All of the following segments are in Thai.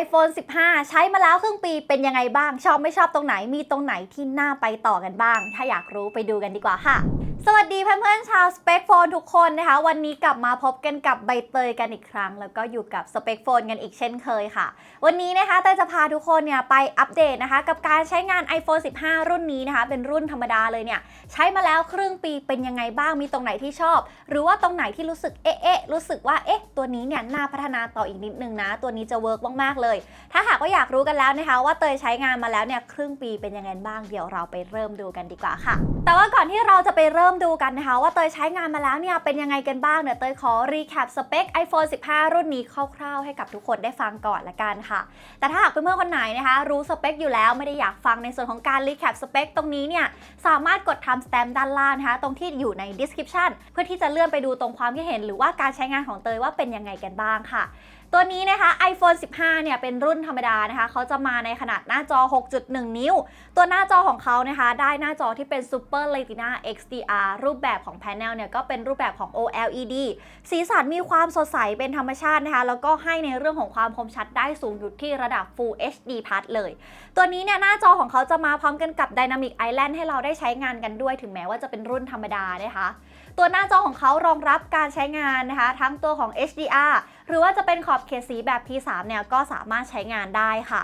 iPhone 15 ใช้มาแล้วครึ่งปีเป็นยังไงบ้าง ชอบไม่ชอบตรงไหนมีตรงไหนที่น่าไปต่อกันบ้าง ถ้าอยากรู้ไปดูกันดีกว่าค่ะ สวัสดีเพื่อนๆชาว Spec Phone ทุกคนนะคะ วันนี้กลับมาพบกันกับใบเตยกันอีกครั้ง แล้วก็อยู่กับ Spec Phone กันอีกเช่นเคยค่ะ วันนี้นะคะเตยจะพาทุกคนเนี่ยไปอัปเดตนะคะ กับการใช้งาน iPhone 15 รุ่นนี้นะคะ เป็นรุ่นธรรมดาเลยเนี่ย ใช้มาแล้วครึ่งปีเป็นยังไงบ้างมีตรงไหนที่ชอบ หรือว่าตรงไหนที่รู้สึกเอ๊ะเอ๊ะรู้สึกว่าเอ๊ะตัวนี้เนี่ยน่าพัฒนาต่ออีกนิดนึงนะ ตัวนี้จะเวิร์กมากๆเลย ถ้าหากว่าอยากรู้กันแล้วนะคะ ว่าเตยใช้งานมาแล้วเนี่ยครึ่งปีเป็นยังไงบ้างเดี๋ยวเราไปเริ่มดูกันดีกว่าค่ะ แต่ว่าก่อนที่เราจะไปเริ่มดูกันนะคะว่าเตยใช้งานมาแล้วเนี่ยเป็นยังไงกันบ้างเนี่ยเตยขอรีแคปสเปค iPhone 15 รุ่นนี้คร่าวๆ ให้กับทุกคนได้ฟังก่อนละกันค่ะ แต่ถ้าหากเพื่อนๆคนไหนนะคะ รู้สเปคอยู่แล้วไม่ได้อยากฟังในส่วนของการรีแคปสเปคตรงนี้เนี่ยสามารถกดทำสแตมป์ด้านล่างนะคะตรงที่อยู่ใน description เพื่อที่จะเลื่อนไปดูตรงความคิดเห็น หรือว่าการใช้งานของเตยว่าเป็นยังไงกันบ้างค่ะ ตัวนี้นะคะ iPhone 15 เนี่ยเป็นรุ่นธรรมดานะคะเขาจะมาในขนาดหน้าจอ 6.1 นิ้ว ตัวหน้าจอของเขานะคะ ได้หน้าจอที่เป็น Super Retina XDR รูปแบบของแผงเนี่ยก็เป็นรูปแบบของ OLED สีสันมีความสดใสเป็นธรรมชาตินะคะ แล้วก็ให้ในเรื่องของความคมชัดได้สูงอยู่ที่ระดับ Full HD Plus เลย ตัวนี้เนี่ยหน้าจอของเขาจะมาพร้อมกันกับ Dynamic Island ให้เราได้ใช้งานกันด้วยถึงแม้ว่าจะเป็นรุ่นธรรมดานะคะ ตัวหน้าจอของเขารองรับการใช้งานนะคะ ทั้งตัวของ HDR หรือว่าจะเป็นขอบเขตสีแบบ P3 เนี่ยก็สามารถใช้งานได้ค่ะ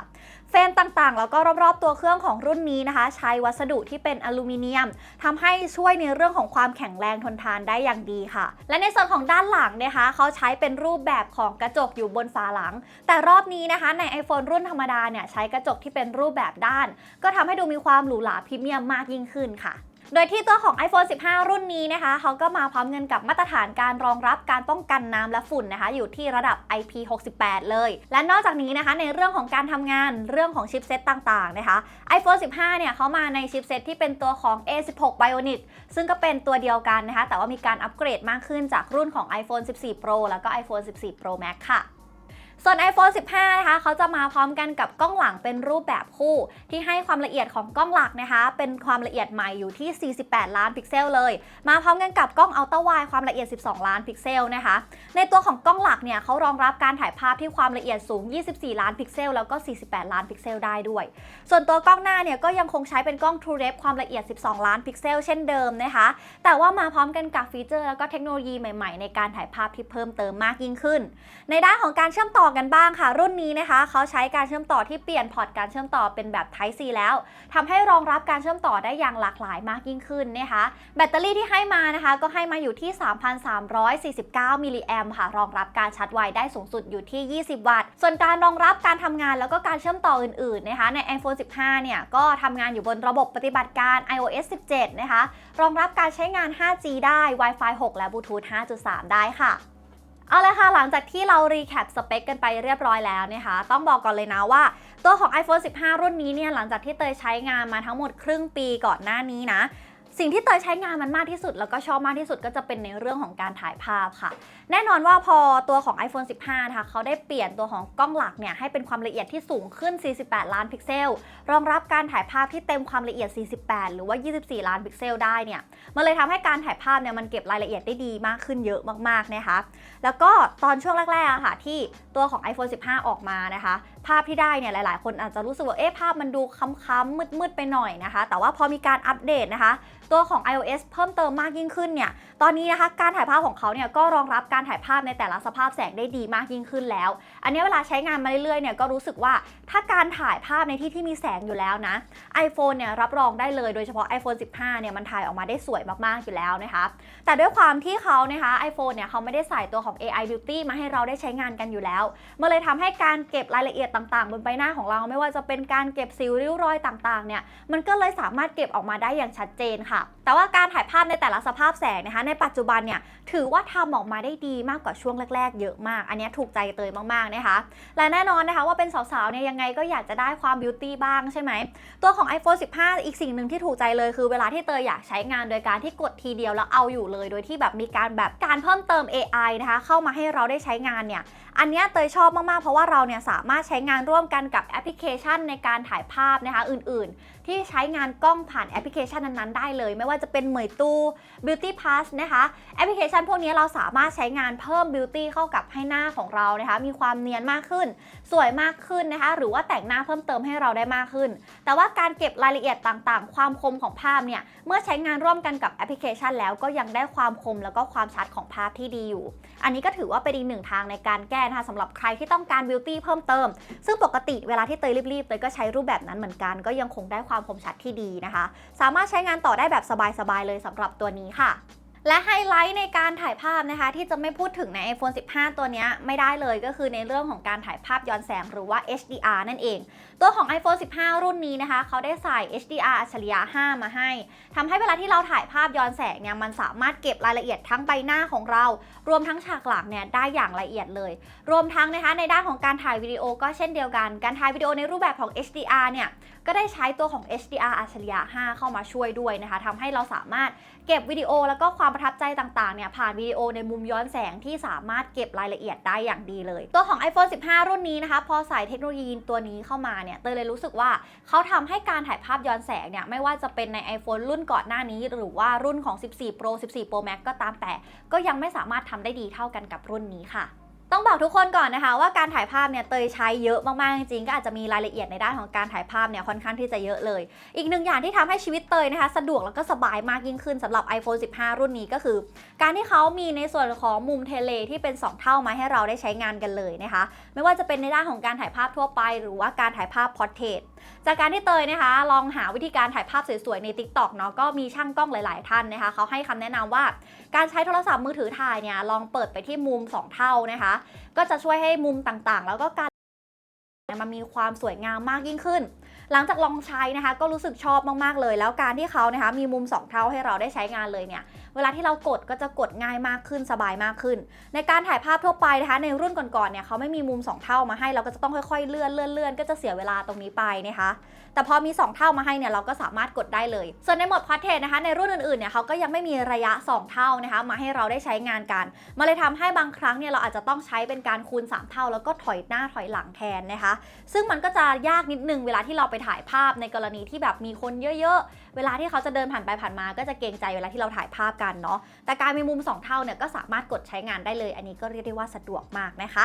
เฟรมต่างๆ แล้วก็รอบๆ ตัวเครื่องของรุ่นนี้นะคะ ใช้วัสดุที่เป็นอลูมิเนียมทำให้ช่วยในเรื่องของความแข็งแรงทนทานได้อย่างดีค่ะ และในส่วนของด้านหลังนะคะ เขาใช้เป็นรูปแบบของกระจกอยู่บนฝาหลัง แต่รอบนี้นะคะ ใน iPhone รุ่นธรรมดาเนี่ยใช้กระจกที่เป็นรูปแบบด้าน ก็ทำให้ดูมีความหรูหราพรีเมียมมากยิ่งขึ้นค่ะ โดยที่ตัวของ iPhone 15 รุ่นนี้นะคะเขาก็มาพร้อมกันกับมาตรฐานการรองรับการป้องกันน้ำและฝุ่นนะคะ อยู่ที่ระดับ IP68 เลย และนอกจากนี้นะคะในเรื่องของการทำงานเรื่องของชิปเซตต่างๆนะคะ iPhone 15 เนี่ยเขามาในชิปเซตที่เป็นตัวของ A16 Bionic ซึ่งก็เป็นตัวเดียวกันนะคะ แต่ว่ามีการอัปเกรดมากขึ้นจากรุ่นของ iPhone 14 Pro แล้วก็ iPhone 14 Pro Max ค่ะ ส่วน iPhone 15 นะคะเขาจะมาพร้อมกันกับกล้องหลังเป็นรูปแบบคู่ ที่ให้ความละเอียดของกล้องหลักนะคะ เป็นความละเอียดใหม่อยู่ที่ 48 ล้านพิกเซลเลย มาพร้อมกันกับกล้องอัลตร้าไวด์ความละเอียด 12 ล้านพิกเซลนะคะ ในตัวของกล้องหลักเนี่ยเขารองรับการถ่ายภาพที่ความละเอียดสูง 24 ล้านพิกเซลแล้วก็ 48 ล้านพิกเซลได้ด้วย ส่วนตัวกล้องหน้าเนี่ยก็ยังคงใช้เป็นกล้อง TrueDepth ความละเอียด 12 ล้านพิกเซลเช่นเดิมนะคะ แต่ว่ามาพร้อมกันกับฟีเจอร์แล้วก็เทคโนโลยีใหม่ๆ ในการถ่ายภาพที่เพิ่มเติมมากยิ่งขึ้น ในด้านของการเชื่อมต่อกันบ้างค่ะ รุ่นนี้นะคะเขาใช้การเชื่อมต่อที่เปลี่ยนพอร์ตการเชื่อมต่อเป็นแบบ Type C แล้วทำให้รองรับการเชื่อมต่อได้อย่างหลากหลายมากยิ่งขึ้นนะคะแบตเตอรี่ที่ให้มานะคะก็ให้มาอยู่ที่ 3,349 มิลลิแอมค่ะรองรับการชาร์จไวได้สูงสุดอยู่ที่ 20 วัตต์ ส่วนการรองรับการทำงานแล้วก็การเชื่อมต่ออื่นๆนะคะใน iPhone 15 เนี่ยก็ทำงานอยู่บนระบบปฏิบัติการ iOS 17 นะคะรองรับการใช้งาน 5G ได้ Wi-Fi 6 และ Bluetooth 5.3 ได้ค่ะ เอาเลยค่ะ หลังจากที่เรารีแคปสเปคกันไปเรียบร้อยแล้วนะคะ ต้องบอกก่อนเลยนะว่า ตัวของ iPhone 15 รุ่นนี้เนี่ย หลังจากที่เตยใช้งานมาทั้งหมดครึ่งปีก่อนหน้านี้นะ สิ่งที่เตยใช้งานมันมากที่สุด แล้วก็ชอบมากที่สุดก็จะเป็นในเรื่องของการถ่ายภาพค่ะ แน่นอนว่าพอตัวของ iPhone 15 นะคะเขาได้เปลี่ยนตัวของกล้องหลักเนี่ยให้เป็นความละเอียดที่สูงขึ้น 48 ล้านพิกเซล รองรับการถ่ายภาพที่เต็มความละเอียด 48 หรือว่า 24 ล้านพิกเซลได้เนี่ยมันเลยทำให้การถ่ายภาพเนี่ยมันเก็บรายละเอียดได้ดีมากขึ้นเยอะมากๆนะคะแล้วก็ตอนช่วงแรกๆอะค่ะที่ตัวของ iPhone 15 ออกมานะคะ ภาพที่ได้เนี่ยหลาย ๆ คนอาจจะรู้สึกว่าเอ๊ะภาพมันดูค้ำๆมืดๆไปหน่อยนะคะ แต่ว่าพอมีการอัปเดตนะคะ ตัวของ iOS เพิ่มเติมมากยิ่งขึ้นเนี่ยตอนนี้นะคะการถ่ายภาพของเขาเนี่ยก็รองรับการถ่ายภาพในแต่ละสภาพแสงได้ดีมากยิ่งขึ้นแล้ว อันนี้เวลาใช้งานมาเรื่อยๆเนี่ยก็รู้สึกว่าถ้าการถ่ายภาพในที่ที่มีแสงอยู่แล้วนะ iPhone เนี่ยรับรองได้เลยโดยเฉพาะ iPhone 15 เนี่ยมันถ่ายออกมาได้สวยมากๆอยู่แล้วนะคะ แต่ด้วยความที่เขานะคะ iPhone เนี่ยเขาไม่ได้ใส่ตัวของ AI Beauty มาให้เราได้ใช้งานกันอยู่แล้วมันเลยทำให้การเก็บรายละเอียดต่างๆ บนใบหน้าของเราไม่ว่าจะเป็นการเก็บสิวริ้วรอยต่างๆเนี่ยมันก็เลยสามารถเก็บออกมาได้อย่างชัดเจนค่ะ แต่ว่าการถ่ายภาพในแต่ละสภาพแสงนะคะในปัจจุบันเนี่ยถือว่าทำออกมาได้ดีมากกว่าช่วงแรก ๆ เยอะมาก อันนี้ถูกใจเตยมากๆนะคะและแน่นอนนะคะว่าเป็นสาวๆเนี่ยยังไงก็อยากจะได้ความบิวตี้บ้างใช่ไหมตัวของ iPhone 15 อีกสิ่งหนึ่งที่ถูกใจเลยคือเวลาที่เตยอยากใช้งานโดยการที่กดทีเดียวแล้วเอาอยู่เลย โดยที่แบบมีการแบบการเพิ่มเติม AI นะคะเข้ามาให้เราได้ใช้งานเนี่ย อันนี้เตยชอบมากๆ เพราะว่าเราเนี่ยสามารถใช้งานร่วมกันกับแอปพลิเคชันในการถ่ายภาพนะคะอื่นๆ ที่ใช้งานกล้องผ่านแอปพลิเคชันนั้นๆได้เลย ไม่ว่าจะเป็นเหมยตู้ Beauty Pass นะคะแอปพลิเคชันพวกนี้เราสามารถใช้งานเพิ่ม Beauty เข้ากับให้หน้าของเรานะคะ มีความเนียนมากขึ้น สวยมากขึ้นนะคะ หรือว่าแต่งหน้าเพิ่มเติมให้เราได้มากขึ้น แต่ว่าการเก็บรายละเอียดต่างๆ ความคมของภาพเนี่ยเมื่อใช้งานร่วมกันกับแอปพลิเคชัน แล้วก็ยังได้ความคมแล้วก็ความชัดของภาพที่ดีอยู่ อันนี้ก็ถือว่าเป็นอีกหนึ่งทางในการแก้นะคะสำหรับใครที่ต้องการบิวตี้เพิ่มเติม ซึ่งปกติเวลาที่เตยรีบๆเตยก็ใช้รูปแบบนั้นเหมือนกัน ก็ยังคงได้ความความคมชัดที่ดีนะคะ สามารถใช้งานต่อได้แบบสบายๆเลยสำหรับตัวนี้ค่ะและไฮไลท์ในการถ่ายภาพนะคะ ที่จะไม่พูดถึงใน iPhone 15 ตัวนี้ไม่ได้เลยก็คือในเรื่องของการถ่ายภาพย้อนแสงหรือว่า HDR นั่นเอง ตัวของ iPhone 15 รุ่นนี้นะคะ เขาได้ใส่ HDR อัจฉริยะ 5 มาให้ทำให้เวลาที่เราถ่ายภาพย้อนแสงเนี่ยมันสามารถเก็บรายละเอียดทั้งใบหน้าของเรา รวมทั้งฉากหลังเนี่ยได้อย่างละเอียดเลย รวมทั้งนะคะในด้านของการถ่ายวิดีโอก็เช่นเดียวกัน การถ่ายวิดีโอในรูปแบบของ HDR เนี่ย ก็ได้ใช้ตัวของ HDR อัจฉริยะ 5 เข้ามาช่วยด้วยนะคะทำให้เราสามารถเก็บวิดีโอแล้วก็ความประทับใจต่างๆเนี่ยผ่านวิดีโอในมุมย้อนแสงที่สามารถเก็บรายละเอียดได้อย่างดีเลย ตัวของ iPhone 15 รุ่นนี้นะคะพอใส่เทคโนโลยีตัวนี้เข้ามาเนี่ยเตยเลยรู้สึกว่าเขาทำให้การถ่ายภาพย้อนแสงเนี่ยไม่ว่าจะเป็นใน iPhone รุ่นก่อนหน้านี้ หรือว่ารุ่นของ 14 Pro 14 Pro Max ก็ตามแต่ ก็ยังไม่สามารถทำได้ดีเท่ากันกับรุ่นนี้ค่ะ ต้องบอกทุกคนก่อนนะคะว่าการถ่ายภาพเนี่ยเตยใช้เยอะมากๆจริงๆก็อาจจะมีรายละเอียดในด้านของการถ่ายภาพเนี่ยค่อนข้างที่จะเยอะเลย อีกหนึ่งอย่างที่ทำให้ชีวิตเตยนะคะสะดวกแล้วก็สบายมากยิ่งขึ้นสำหรับ iPhone 15 รุ่นนี้ก็คือ การที่เขามีในส่วนของมุมเทเลที่เป็น 2 เท่ามาให้เราได้ใช้งานกันเลยนะคะ ไม่ว่าจะเป็นในด้านของการถ่ายภาพทั่วไป หรือว่าการถ่ายภาพพอร์เทรตจากการที่เตยนะคะ ลองหาวิธีการถ่ายภาพสวยๆใน TikTok เนาะก็มีช่างกล้องหลายๆท่านนะคะเขาให้คำแนะนำว่า การใช้โทรศัพท์มือถือถ่ายเนี่ยลองเปิดไปที่มุม 2 เท่านะคะก็จะช่วยให้มุมต่างๆ แล้วก็การมันมีความสวยงามมากยิ่งขึ้น หลังจากลองใช้นะคะ ก็รู้สึกชอบมากๆเลย แล้วการที่เขานะคะมีมุม 2 เท่าให้เราได้ใช้งานเลยเนี่ย เวลาที่เรากดก็จะกดง่ายมากขึ้นสบายมากขึ้น ในการถ่ายภาพทั่วไปนะคะในรุ่นก่อนๆเนี่ยเขาไม่มีมุม 2 เท่ามาให้เราก็จะต้องค่อยๆเลื่อนเลื่อนเลื่อนก็จะเสียเวลาตรงนี้ไปนะคะแต่พอมี 2 เท่ามาให้เนี่ยเราก็สามารถกดได้เลย ส่วนในโหมดพาร์ทเทสนะคะในรุ่นอื่นๆเนี่ยเขาก็ยังไม่มีระยะ 2 เท่านะคะมาให้เราได้ใช้งานกันมาเลยทำให้บางครั้งเนี่ยเราอาจจะต้องใช้เป็นการคูณ 3 เท่า แล้วก็ถอยหน้าถอยหลังแทนนะคะ ซึ่งมันก็จะยากนิดนึงเวลาที่เราไปถ่ายภาพในกรณีที่แบบมีคนเยอะๆเวลาที่เขาจะเดินผ่านไปผ่านมาก็จะเกรงใจเวลาที่เราถ่ายภาพกันเนาะแต่การมีมุม 2 เท่าเนี่ยก็สามารถกดใช้งานได้เลย อันนี้ก็เรียกได้ว่าสะดวกมากนะคะ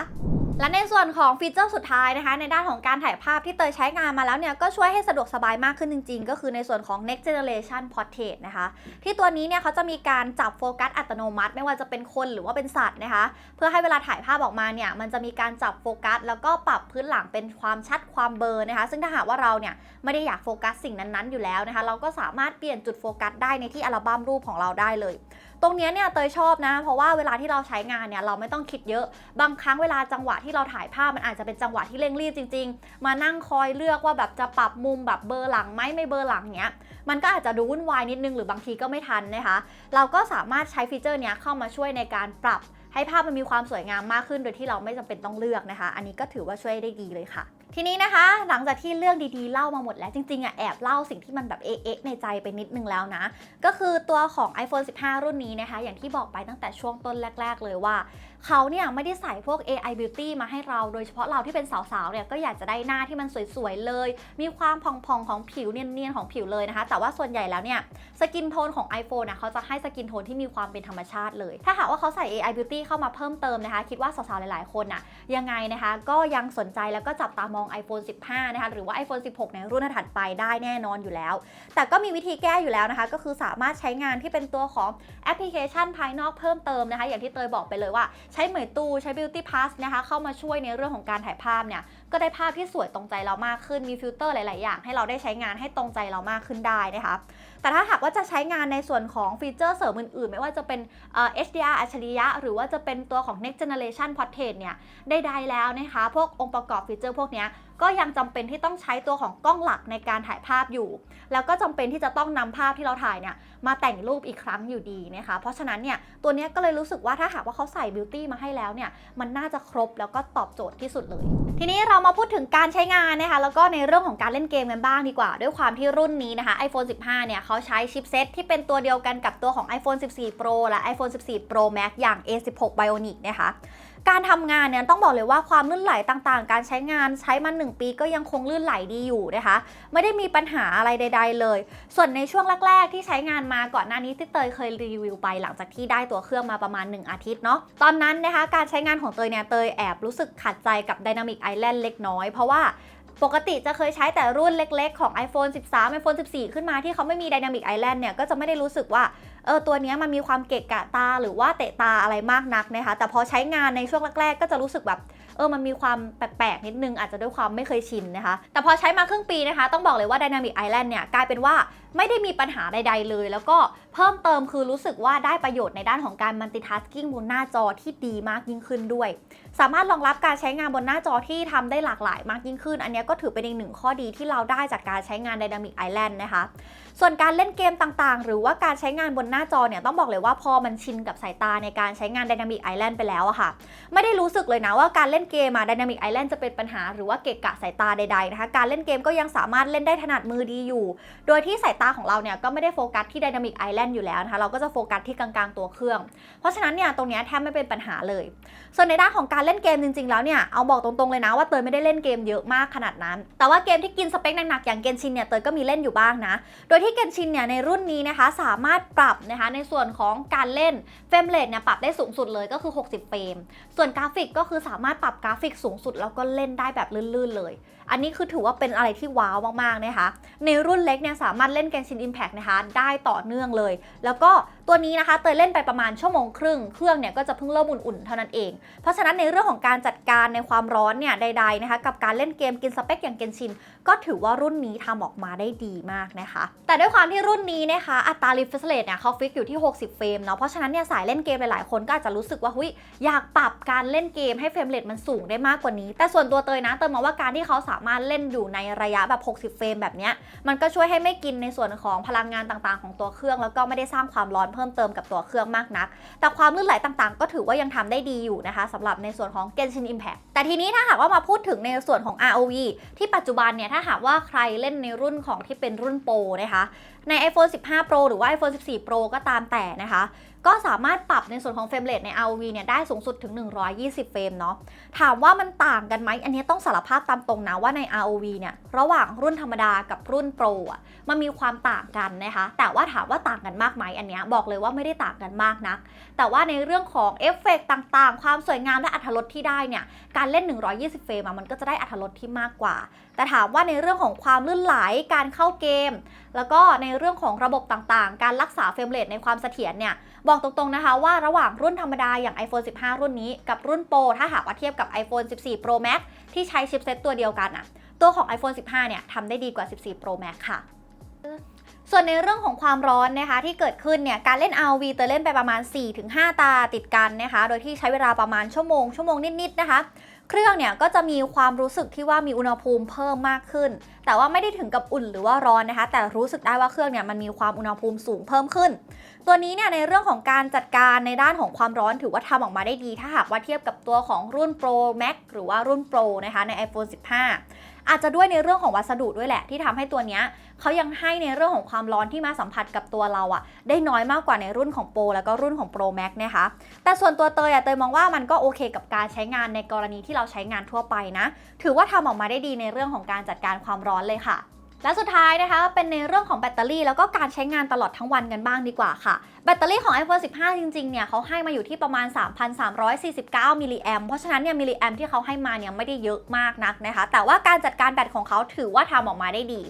และในส่วนของฟีเจอร์สุดท้ายนะคะ ในด้านของการถ่ายภาพที่เตยใช้งานมาแล้วเนี่ยก็ช่วยให้สะดวกสบายมากขึ้นจริง ๆ ก็คือในส่วนของ next generation portrait นะคะ ที่ตัวนี้เนี่ยเขาจะมีการจับโฟกัสอัตโนมัติ ไม่ว่าจะเป็นคนหรือว่าเป็นสัตว์นะคะ เพื่อให้เวลาถ่ายภาพออกมาเนี่ยมันจะมีการจับโฟกัส แล้วก็ปรับพื้นหลังเป็นความชัดความเบลอนะคะ ซึ่งถ้าหากว่าเราเนี่ยไม่ได้อยากโฟกัสสิ่งนั้นๆอยู่แล้วนะคะ เราก็สามารถเปลี่ยนจุดโฟกัสได้ในที่อัลบั้มรูปของเราได้เลย ตรงนี้เนี่ยเตยชอบนะ เพราะว่าเวลาที่เราใช้งานเนี่ยเราไม่ต้องคิดเยอะ บางครั้งเวลาจังหวะที่เราถ่ายภาพมันอาจจะเป็นจังหวะที่เร่งรีบจริง ๆ มานั่งคอยเลือกว่าแบบจะปรับมุมแบบเบอร์หลังไหมไม่เบอร์หลังเนี้ยมันก็อาจจะดูวุ่นวายนิดนึงหรือบางทีก็ไม่ทันนะคะ เราก็สามารถใช้ฟีเจอร์เนี้ยเข้ามาช่วยในการปรับให้ภาพมันมีความสวยงามมากขึ้นโดยที่เราไม่จำเป็นต้องเลือกนะคะ อันนี้ก็ถือว่าช่วยได้ดีเลยค่ะ ทีนี้นะคะ หลังจากที่เรื่องดีๆเล่ามาหมดแล้วจริงๆอะแอบเล่าสิ่งที่มันแบบเอ๊ะในใจไปนิดนึงแล้วนะ ก็คือตัวของ iPhone 15 รุ่นนี้นะคะ อย่างที่บอกไปตั้งแต่ช่วงต้นแรก ๆ เลยว่า เขาเนี่ยไม่ได้ใส่พวก AI Beauty มาให้เรา โดยเฉพาะเราที่เป็นสาวๆ เนี่ยก็อยากจะได้หน้าที่มันสวยๆ เลย มีความพองๆ ของผิวเนียนๆ ของผิวเลยนะคะ แต่ว่าส่วนใหญ่แล้วเนี่ยสกินโทนของ iPhone นะเขาจะให้สกินโทนที่มีความเป็นธรรมชาติเลย ถ้าหากว่าเขาใส่ AI Beauty เข้ามาเพิ่มเติมนะคะ คิดว่าสาวๆ หลายๆ คนน่ะยังไงนะคะ ก็ยังสนใจแล้วก็จับตามอง iPhone 15 นะคะ หรือว่า iPhone 16 ในรุ่นถัดไปได้แน่นอนอยู่แล้ว แต่ก็มีวิธีแก้อยู่แล้วนะคะ ก็คือสามารถใช้งานที่เป็นตัวของแอปพลิเคชันภายนอกเพิ่มเติมนะคะ อย่างที่เตยบอกไปเลยว่าใช้เหมยตูใช้ Beauty Pass นะคะเข้ามาช่วยในเรื่องของการถ่ายภาพเนี่ย ก็ได้ภาพที่สวยตรงใจเรามากขึ้นมีฟิลเตอร์หลาย ๆ อย่าง ให้เราได้ใช้งานให้ตรงใจเรามากขึ้นได้นะคะแต่ถ้าหากว่าจะใช้งานในส่วนของฟีเจอร์เสริมอื่น ๆ ไม่ว่าจะเป็นเอ่อ HDR อัจฉริยะ หรือว่าจะเป็นตัวของ Next Generation Portrait เนี่ยใดๆแล้วนะคะพวกองค์ประกอบฟีเจอร์พวกนี้ก็ยังจำเป็นที่ต้องใช้ตัวของกล้องหลักในการถ่ายภาพอยู่ แล้วก็จำเป็นที่จะต้องนำภาพที่เราถ่ายเนี่ยมาแต่งรูปอีกครั้งอยู่ดีนะคะ เพราะฉะนั้นเนี่ยตัวนี้ก็เลยรู้สึกว่าถ้าหากว่าเขาใส่บิวตี้มาให้แล้วเนี่ยมันน่าจะครบแล้วก็ตอบโจทย์ที่สุดเลย ทีนี้เรามาพูดถึงการใช้งานนะคะ แล้วก็ในเรื่องของการเล่นเกมกันบ้างดีกว่า ด้วยความที่รุ่นนี้นะคะ iPhone 15 เนี่ยเขาใช้ชิปเซตที่เป็นตัวเดียวกันกับตัวของ iPhone 14 Pro และ iPhone 14 Pro Max อย่าง A16 Bionic นะคะ การทำงานเนี่ยต้องบอกเลยว่าความลื่นไหลต่างๆ การใช้งานใช้มา 1 ปีก็ยังคงลื่นไหลดีอยู่นะคะ ไม่ได้มีปัญหาอะไรใด ๆ เลย ส่วนในช่วงแรก ๆ ที่ใช้งานมาก่อนหน้านี้ที่เตยเคยรีวิวไปหลังจากที่ได้ตัวเครื่องมาประมาณ 1 อาทิตย์เนาะตอนนั้นนะคะการใช้งานของเตยเนี่ยเตยแอบรู้สึกขัดใจกับ Dynamic Island เล็กน้อย เพราะว่าปกติจะเคยใช้แต่รุ่นเล็กๆ ของ iPhone 13 iPhone 14 ขึ้นมาที่เขาไม่มี Dynamic Island เนี่ยก็จะไม่ได้รู้สึกว่า เออตัวนี้มันมีความเกะกะตาหรือว่าเตะตาอะไรมากนักนะคะ แต่พอใช้งานในช่วงแรกๆ ก็จะรู้สึกแบบเออ มันมีความแปลกๆ นิดนึง อาจจะด้วยความไม่เคยชินนะคะ แต่พอใช้มาครึ่งปีนะคะ ต้องบอกเลยว่า Dynamic Island เนี่ย กลายเป็นว่าไม่ได้มีปัญหาใดๆเลย แล้วก็ เพิ่มเติมคือรู้สึกว่าได้ประโยชน์ในด้านของการ multitasking บนหน้าจอที่ดีมากยิ่งขึ้นด้วย สามารถรองรับการใช้งานบนหน้าจอที่ทำได้หลากหลายมากยิ่งขึ้น อันนี้ก็ถือเป็นอีกหนึ่งข้อดีที่เราได้จากการใช้งาน Dynamic Island นะคะ ส่วนการเล่นเกมต่างๆ หรือว่าการใช้งานบนหน้าจอเนี่ยต้องบอกเลยว่าพอมันชินกับสายตาในการใช้งาน Dynamic Island ไปแล้วอะค่ะ ไม่ได้รู้สึกเลยนะว่าการเล่นเกมอะ Dynamic Island จะเป็นปัญหาหรือว่าเกะกะสายตาใดๆนะคะ การเล่นเกมก็ยังสามารถเล่นได้ถนัดมือดีอยู่ โดยที่สายตาของเราเนี่ยก็ไม่ได้โฟกัสที่ Dynamic Island อยู่แล้วนะคะเราก็จะโฟกัสที่กลางๆตัวเครื่อง เพราะฉะนั้นเนี่ยตรงนี้แทบไม่เป็นปัญหาเลย ส่วนในด้านของการเล่นเกมจริงๆ แล้วเนี่ยเอาบอกตรงๆเลยนะว่าเตยไม่ได้เล่นเกมเยอะมากขนาดนั้น แต่ว่าเกมที่กินสเปคหนักๆอย่างเกนชินเนี่ยเตยก็มีเล่นอยู่บ้างนะ โดยที่เกนชินเนี่ยในรุ่นนี้นะคะสามารถปรับนะคะในส่วนของการเล่นเฟรมเรทเนี่ยปรับได้สูงสุดเลยก็คือ 60 เฟรม ส่วนกราฟิกก็คือสามารถปรับกราฟิกสูงสุดแล้วก็เล่นได้แบบลื่นๆเลยอันนี้คือถือว่าเป็นอะไรที่ว้าวมากๆนะคะ ในรุ่นเล็กเนี่ยสามารถเล่น Genshin Impact นะคะได้ต่อเนื่องเลย แล้วก็ตัวนี้นะคะเตยเล่นไปประมาณชั่วโมงครึ่ง เครื่องเนี่ยก็จะเพิ่งเริ่มอุ่นๆเท่านั้นเอง เพราะฉะนั้นในเรื่องของการจัดการในความร้อนเนี่ยใดๆนะคะกับการเล่นเกมกินสเปคอย่าง Genshin ก็ถือว่ารุ่นนี้ทำออกมาได้ดีมากนะคะ แต่ด้วยความที่รุ่นนี้นะคะอัตรา refresh rate เนี่ยเขาฟิกอยู่ที่ 60 เฟรมเนาะเพราะฉะนั้นเนี่ยสายเล่นเกมหลายๆคนก็อาจจะรู้สึกว่าหุยอยากปรับการเล่นเกมให้เฟรมเรทมันสูงได้มากกว่านี้ แต่ส่วนตัวเตยนะเตยมองว่าการที่เขาสามารถเล่นอยู่ในระยะแบบ 60 เฟรมแบบเนี้ยมันก็ช่วยให้ไม่กินในส่วนของพลังงานต่างๆ ของตัวเครื่อง แล้วก็ไม่ได้สร้างความร้อนเพิ่มเติมกับตัวเครื่องมากนัก แต่ความลื่นไหลต่างๆ ก็ถือว่ายังทำได้ดีอยู่นะคะสำหรับในส่วนของ Genshin Impact แต่ทีนี้ถ้าหากว่ามาพูดถึงในส่วนของ ROV ที่ปัจจุบันเนี่ยถ้าหากว่าใครเล่นในรุ่นของที่เป็นรุ่นโปรนะคะใน iPhone 15 Pro หรือว่า iPhone 14 Pro ก็ตามแต่นะคะ ก็สามารถปรับในส่วนของเฟรมเรทใน ROV เนี่ยได้สูงสุดถึง 120 เฟรมเนาะ ถามว่ามันต่างกันไหม อันนี้ต้องสารภาพตามตรงนะว่าใน ROV เนี่ยระหว่างรุ่นธรรมดากับรุ่นโปรอะมันมีความต่างกันนะคะ แต่ว่าถามว่าต่างกันมากไหมอันนี้บอกเลยว่าไม่ได้ต่างกันมากนัก แต่ว่าในเรื่องของเอฟเฟกต์ต่างๆ ความสวยงามและอรรถรสที่ได้เนี่ย การเล่น 120 เฟรมอะมันก็จะได้อรรถรสที่มากกว่า แต่ถามว่าในเรื่องของความลื่นไหล การเข้าเกม แล้วก็ในเรื่องของระบบต่างๆ การรักษาเฟรมเรทในความเสถียรเนี่ย บอกตรงๆนะคะว่าระหว่างรุ่นธรรมดาอย่าง iPhone 15 รุ่นนี้กับรุ่นโปรถ้าหากว่าเทียบกับ iPhone 14 Pro Max ที่ใช้ชิปเซตตัวเดียวกันอะตัวของ iPhone 15 เนี่ยทำได้ดีกว่า 14 Pro Max ค่ะส่วนในเรื่องของความร้อนนะคะที่เกิดขึ้นเนี่ยการเล่น RV เตยเล่นไปประมาณ 4-5 ตาติดกันนะคะ โดยที่ใช้เวลาประมาณชั่วโมงชั่วโมงนิดๆนะคะเครื่องเนี่ยก็จะมีความรู้สึกที่ว่ามีอุณหภูมิเพิ่มมากขึ้น แต่ว่าไม่ได้ถึงกับอุ่นหรือว่าร้อนนะคะ แต่รู้สึกได้ว่าเครื่องเนี่ยมันมีความอุณหภูมิสูงเพิ่มขึ้น ตัวนี้เนี่ยในเรื่องของการจัดการในด้านของความร้อนถือว่าทำออกมาได้ดี ถ้าหากว่าเทียบกับตัวของรุ่น Pro Max หรือว่ารุ่น Pro นะคะใน iPhone 15 อาจจะด้วยในเรื่องของวัสดุด้วยแหละ ที่ทำให้ตัวเนี้ยเขายังให้ในเรื่องของความร้อนที่มาสัมผัสกับตัวเราอะได้น้อยมากกว่าในรุ่นของโปรแล้วก็รุ่นของ Pro Max นะคะแต่ส่วนตัวเตยอะเตยมองว่ามันก็โอเคกับการใช้งานในกรณีที่เราใช้งานทั่วไปนะ ถือว่าทำออกมาได้ดีในเรื่องของการจัดการความร้อนเลยค่ะ และสุดท้ายนะคะเป็นในเรื่องของแบตเตอรี่ แล้วก็การใช้งานตลอดทั้งวันกันบ้างดีกว่าค่ะ แบตเตอรี่ของ iPhone 15 จริงๆ เนี่ยเขาให้มาอยู่ที่ประมาณ 3,349 มิลลิแอมเพราะฉะนั้นเนี่ยมิลลิแอมที่เขาให้มาเนี่ยไม่ได้เยอะมากนักนะคะ แต่ว่าการจัดการแบตของเขาถือว่าทำออกมาได้ดี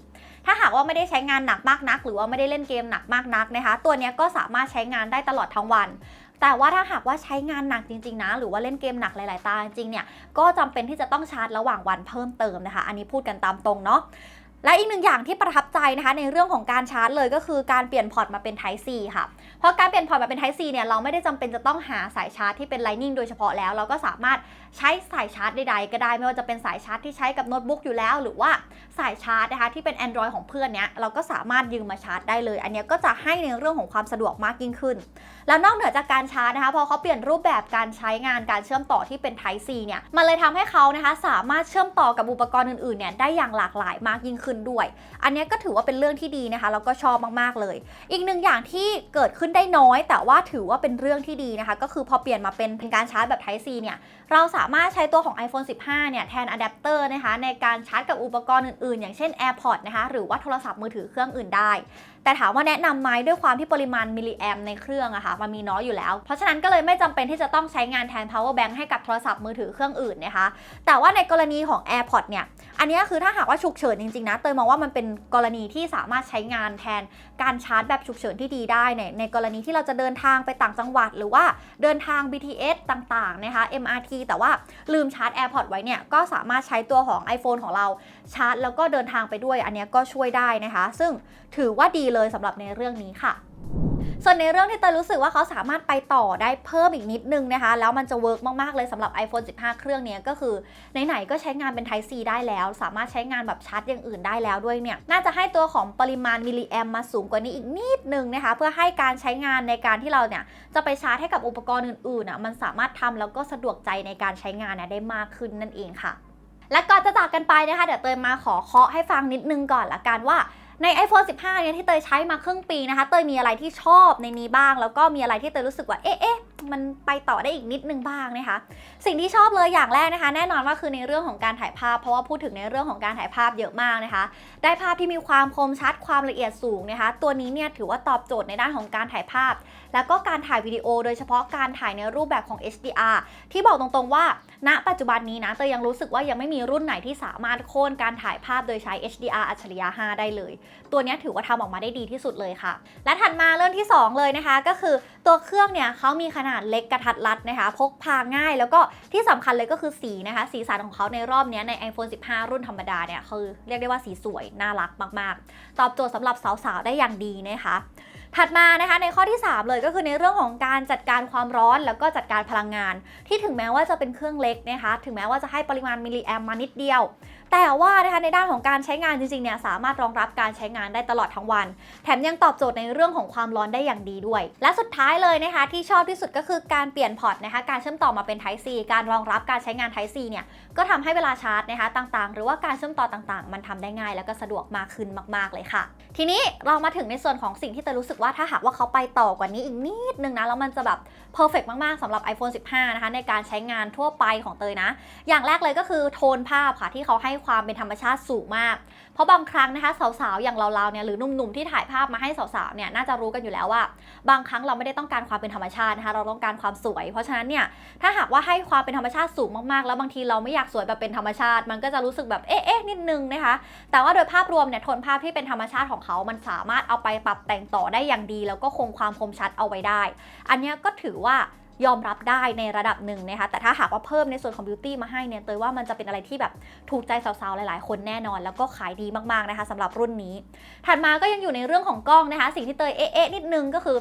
ถ้าหากว่าไม่ได้ใช้งานหนักมากนัก หรือว่าไม่ได้เล่นเกมหนักมากนักนะคะ ตัวเนี้ยก็สามารถใช้งานได้ตลอดทั้งวันแต่ว่าถ้าหากว่าใช้งานหนักจริงๆนะ หรือว่าเล่นเกมหนักหลายๆตาจริงเนี่ย ก็จำเป็นที่จะต้องชาร์จระหว่างวันเพิ่มเติมนะคะ อันนี้พูดกันตามตรงเนาะ และอีกหนึ่งอย่างที่ประทับใจนะคะในเรื่องของการชาร์จเลยก็คือการเปลี่ยนพอร์ตมาเป็น Type C ค่ะ เพราะการเปลี่ยนพอร์ตมาเป็น Type C เนี่ยเราไม่ได้จำเป็นจะต้องหาสายชาร์จที่เป็น Lightning โดยเฉพาะแล้ว เราก็สามารถใช้สายชาร์จใดๆก็ได้ ไม่ว่าจะเป็นสายชาร์จที่ใช้กับโน้ตบุ๊กอยู่แล้ว หรือว่าสายชาร์จนะคะที่เป็น Android ของเพื่อนเนี้ยเราก็สามารถยืมมาชาร์จได้เลย อันนี้ก็จะให้ในเรื่องของความสะดวกมากยิ่งขึ้น แล้วนอกเหนือจากการชาร์จนะคะพอเขาเปลี่ยนรูปแบบการใช้งานการเชื่อมต่อที่เป็น Type C เนี่ยมันเลยทำให้เขานะคะสามารถเชื่อมต่อกับอุปกรณ์อื่นๆเนี่ยได้อย่างหลากหลายมากยิ่งขึ้นด้วย อันนี้ก็ถือว่าเป็นเรื่องที่ดีนะคะแล้วก็ชอบมากๆเลย อีกหนึ่งอย่างที่เกิดขึ้นได้น้อย แต่ว่าถือว่าเป็นเรื่องที่ดีนะคะ ก็คือพอเปลี่ยนมาเป็นการชาร์จแบบ Type C เนี่ยเราสามารถใช้ตัวของ iPhone 15 เนี่ยแทนอะแดปเตอร์นะคะในการชาร์จกับอุปกรณ์อื่นๆ อย่างเช่น AirPods นะคะหรือว่าโทรศัพท์มือถือเครื่องอื่นได้ แต่ถามว่าแนะนำไหมด้วยความที่ปริมาณมิลลิแอมในเครื่องอะค่ะมันมีน้อยอยู่แล้ว เพราะฉะนั้นก็เลยไม่จำเป็นที่จะต้องใช้งานแทน power bank ให้กับโทรศัพท์มือถือเครื่องอื่นนะคะแต่ว่าในกรณีของ AirPods เนี่ยอันนี้คือถ้าหากว่าฉุกเฉินจริงๆนะเตยมองว่ามันเป็นกรณีที่สามารถใช้งานแทนการชาร์จแบบฉุกเฉินที่ดีได้ในในกรณีที่เราจะเดินทางไปต่างจังหวัด หรือว่าเดินทาง BTS ต่างๆนะคะ MRT แต่ว่าลืมชาร์จ AirPods ไว้เนี่ยก็สามารถใช้ตัวของ iPhone ของเราชาร์จ แล้วก็เดินทางไปด้วย อันนี้ก็ช่วยได้นะคะ ซึ่งถือว่าดีเลยสำหรับในเรื่องนี้ค่ะ ส่วนในเรื่องที่เตยรู้สึกว่าเขาสามารถไปต่อได้เพิ่มอีกนิดนึงนะคะ แล้วมันจะเวิร์กมากๆเลยสำหรับ iPhone 15 เครื่องเนี้ยก็คือไหนๆก็ใช้งานเป็น Type C ได้แล้ว สามารถใช้งานแบบชาร์จอย่างอื่นได้แล้วด้วยเนี่ย น่าจะให้ตัวของปริมาณมิลลิแอมมาสูงกว่านี้อีกนิดนึงนะคะ เพื่อให้การใช้งานในการที่เราเนี่ยจะไปชาร์จให้กับอุปกรณ์อื่นๆอะมันสามารถทำแล้วก็สะดวกใจในการใช้งานเนี่ยได้มากขึ้นนั่นเองค่ะและก่อนจะจากกันไปนะคะ เดี๋ยวเตยมาขอเคาะให้ฟังนิดนึงก่อนละกันว่า ใน iPhone 15 เนี่ยที่เตยใช้มาครึ่งปีนะคะ เตยมีอะไรที่ชอบในนี้บ้าง แล้วก็มีอะไรที่เตยรู้สึกว่า เอ๊ะเอ๊ะมันไปต่อได้อีกนิดนึงบ้างนะคะ สิ่งที่ชอบเลยอย่างแรกนะคะ แน่นอนว่าคือในเรื่องของการถ่ายภาพ เพราะว่าพูดถึงในเรื่องของการถ่ายภาพเยอะมากนะคะ ได้ภาพที่มีความคมชัดความละเอียดสูงนะคะ ตัวนี้เนี่ยถือว่าตอบโจทย์ในด้านของการถ่ายภาพ แล้วก็การถ่ายวิดีโอ โดยเฉพาะการถ่ายในรูปแบบของ HDR ที่บอกตรงๆว่า ณ ปัจจุบันนี้นะเตยยังรู้สึกว่ายังไม่มีรุ่นไหนที่สามารถโค่นการถ่ายภาพโดยใช้ HDR อัจฉริยะ 5 ได้เลย ตัวนี้ถือว่าทำออกมาได้ดีที่สุดเลยค่ะ และถัดมาเรื่องที่ 2 เลยนะคะ ก็คือตัวเครื่องเนี่ยเขามีขนาดเล็กกระทัดรัดนะคะ พกพาง่าย แล้วก็ที่สำคัญเลยก็คือสีนะคะ สีสันของเขาในรอบนี้ใน iPhone 15 รุ่นธรรมดาเนี่ยคือเรียกได้ว่าสีสวยน่ารักมากๆ ตอบโจทย์สำหรับสาวๆได้อย่างดีนะคะ ถัดมานะคะในข้อที่ 3 เลยก็คือในเรื่องของการจัดการความร้อนแล้วก็จัดการพลังงาน ที่ถึงแม้ว่าจะเป็นเครื่องเล็กนะคะถึงแม้ว่าจะให้ปริมาณมิลลิแอมมานิดเดียว แต่ว่านะคะในด้านของการใช้งานจริงๆเนี่ยสามารถรองรับการใช้งานได้ตลอดทั้งวัน แถมยังตอบโจทย์ในเรื่องของความร้อนได้อย่างดีด้วย และสุดท้ายเลยนะคะที่ชอบที่สุดก็คือการเปลี่ยนพอร์ตนะคะการเชื่อมต่อมาเป็น Type C การรองรับการใช้งาน Type C เนี่ยก็ทำให้เวลาชาร์จนะคะต่างๆ หรือว่าการเชื่อมต่อต่างๆ มันทำได้ง่าย แล้วก็สะดวกมากขึ้นมาก ๆเลยค่ะ ทีนี้เรามาถึงในส่วนของสิ่งที่เตรู้สึกว่าถ้าหากว่าเขาไปต่อกว่านี้อีกนิดนึงนะแล้วมันจะแบบ perfect มากๆสำหรับ iPhone 15 นะคะในการใช้งานทั่วไปของเตยนะ อย่างแรกเลยก็คือโทนภาพค่ะที่เขาให้ความเป็นธรรมชาติสูงมาก เพราะบางครั้งนะคะสาวๆอย่างเราๆเนี่ยหรือหนุ่มๆที่ถ่ายภาพมาให้สาวๆเนี่ยน่าจะรู้กันอยู่แล้วว่า บางครั้งเราไม่ได้ต้องการความเป็นธรรมชาตินะคะเราต้องการความสวย เพราะฉะนั้นเนี่ยถ้าหากว่าให้ความเป็นธรรมชาติสูงมากๆ แล้วบางทีเราไม่อยากสวยแบบเป็นธรรมชาติ มันก็จะรู้สึกแบบเอ๊ะนิดนึงนะคะแต่ว่าโดยภาพรวมเนี่ยโทนภาพที่เป็นธรรมชาติของเขา มันสามารถเอาไปปรับแต่งต่อได้อย่างดี แล้วก็คงความคมชัดเอาไว้ได้ อันนี้ก็ถือว่า ยอมรับได้ในระดับหนึ่งนะคะแต่ถ้าหากว่าเพิ่มในส่วนของบิวตี้มาให้เนี่ยเตยว่ามันจะเป็นอะไรที่แบบถูกใจสาวๆหลายๆ คนแน่นอน แล้วก็ขายดีมากๆนะคะสำหรับรุ่นนี้ ถัดมาก็ยังอยู่ในเรื่องของกล้องนะคะ สิ่งที่เตยเอ๊ะนิดนึงก็คือ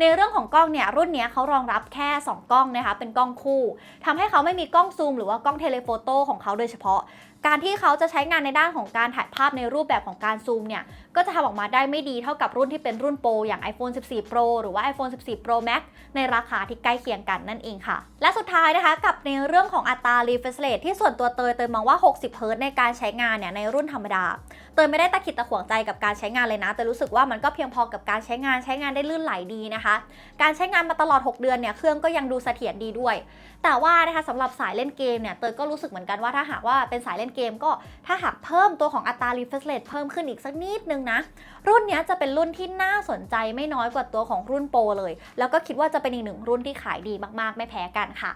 ในเรื่องของกล้องเนี่ยรุ่นนี้เขารองรับแค่ 2 กล้องนะคะเป็นกล้องคู่ทำให้เขาไม่มีกล้องซูมหรือว่ากล้องเทเลโฟโต้ของเขาโดยเฉพาะ การที่เขาจะใช้งานในด้านของการถ่ายภาพในรูปแบบของการซูมเนี่ย ก็จะทำออกมาได้ไม่ดีเท่ากับรุ่นที่เป็นรุ่นโปรอย่าง iPhone 14 Pro หรือว่า iPhone 14 Pro Max ในราคาที่ใกล้เคียงกันนั่นเองค่ะ และสุดท้ายนะคะกับในเรื่องของอัตรา refresh rate ที่ส่วนตัวเตยเตยมองว่า 60 Hz ในการใช้งานเนี่ยในรุ่นธรรมดา เตยไม่ได้ตะขิดตะขวงใจกับการใช้งานเลยนะ แต่รู้สึกว่ามันก็เพียงพอกับการใช้งานใช้งานได้ลื่นไหลดีนะคะ การใช้งานมาตลอด 6 เดือนเนี่ยเครื่องก็ยังดูเสถียรดีด้วย แต่ว่านะคะสำหรับสายเล่นเกมเนี่ยเตยก็รู้สึกเหมือนกันว่าถ้าหากว่าเป็นสายเล่นเกมก็ถ้าหากเพิ่มตัวของอัตรา refresh rate เพิ่มขึ้นอีกสักนิดนึงนะ รุ่นนี้จะเป็นรุ่นที่น่าสนใจไม่น้อยกว่าตัวของรุ่นโปรเลย แล้วก็คิดว่าจะเป็นอีกหนึ่งรุ่นที่ขายดีมากๆ ไม่แพ้กันค่ะ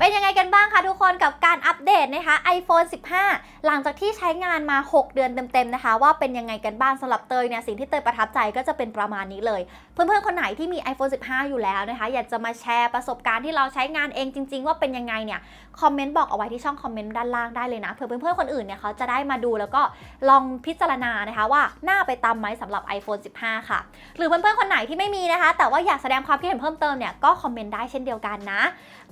เป็นยังไงกันบ้างคะทุกคนกับการอัปเดตนะคะ iPhone 15 หลังจากที่ใช้งานมา 6 เดือนเต็มๆนะคะ ว่าเป็นยังไงกันบ้างสำหรับเตยเนี่ยสิ่งที่เตยประทับใจก็จะเป็นประมาณนี้เลย เพื่อนๆ คนไหนที่มี iPhone 15 อยู่แล้วนะคะ อยากจะมาแชร์ประสบการณ์ที่เราใช้งานเองจริง ๆ ว่าเป็นยังไงเนี่ยคอมเมนต์บอกเอาไว้ที่ช่องคอมเมนต์ด้านล่างได้เลยนะเผื่อเพื่อนๆคนอื่นเนี่ยเขาจะได้มาดูแล้วก็ลองพิจารณานะคะว่าน่าไปตามไหมสำหรับ iPhone 15 ค่ะ หรือเพื่อนๆคนไหนที่ไม่มีนะคะ แต่ว่าอยากแสดงความคิดเห็นเพิ่มเติมเนี่ยก็คอมเมนต์ได้เช่นเดียวกันนะ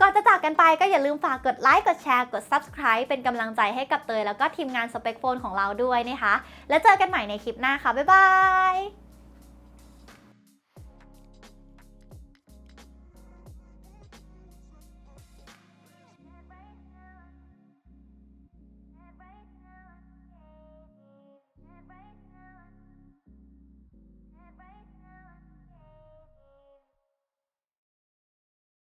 ก่อนจะจากกันไปก็อย่าลืมฝากกดไลค์กดแชร์กด subscribe เป็นกำลังใจให้กับเตยแล้วก็ทีมงานสเปกโฟนของเราด้วยนะคะ แล้วเจอกันใหม่ในคลิปหน้าค่ะ บ๊ายบาย